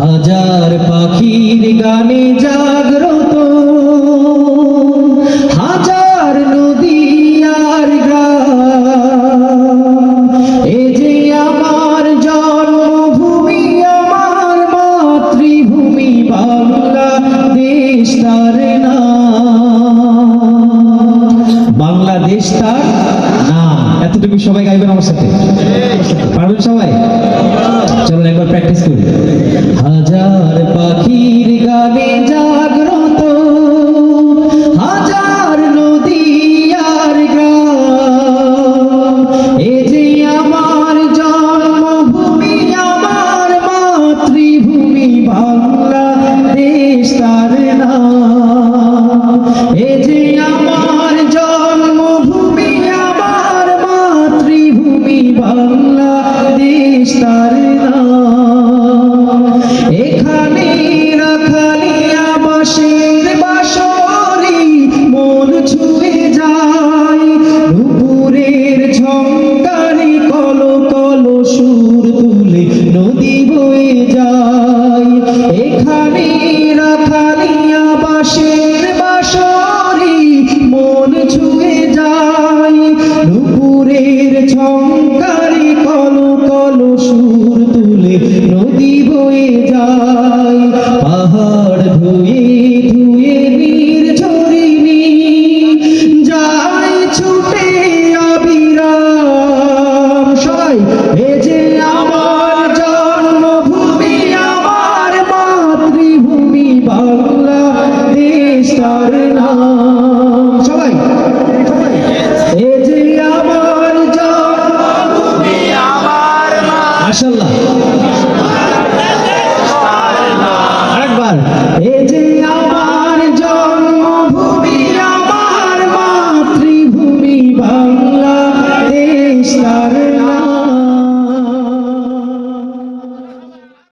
হাজার পাখির গানে জাগ্রত। হাজার নদী আর এ যে আমার জন্মভূমি, আমার মাতৃভূমি বাংলাদেশ তার না বাংলাদেশ তার নাম সবাই গাইবেন আমার সাথে? পারবেন সবাই? চলুন একবার প্র্যাকটিস করি। হাজার পাখির গানে জাগ্রত, হাজার নদী গ্রাম। এ যে আমার জন্মভূমি, আমার মাতৃভূমি বাংলাদেশ, তার নাম। এ যে আমার এখানে রাখালিয়া বাসের বাসরি মন ছুঁয়ে যায়। নুপুরের ঝঙ্কারে কল কল সুর তুলে নদী বয়ে যায়। পাহাড় ধুয়ে তার নাম। সবাই। এ যে আমার জান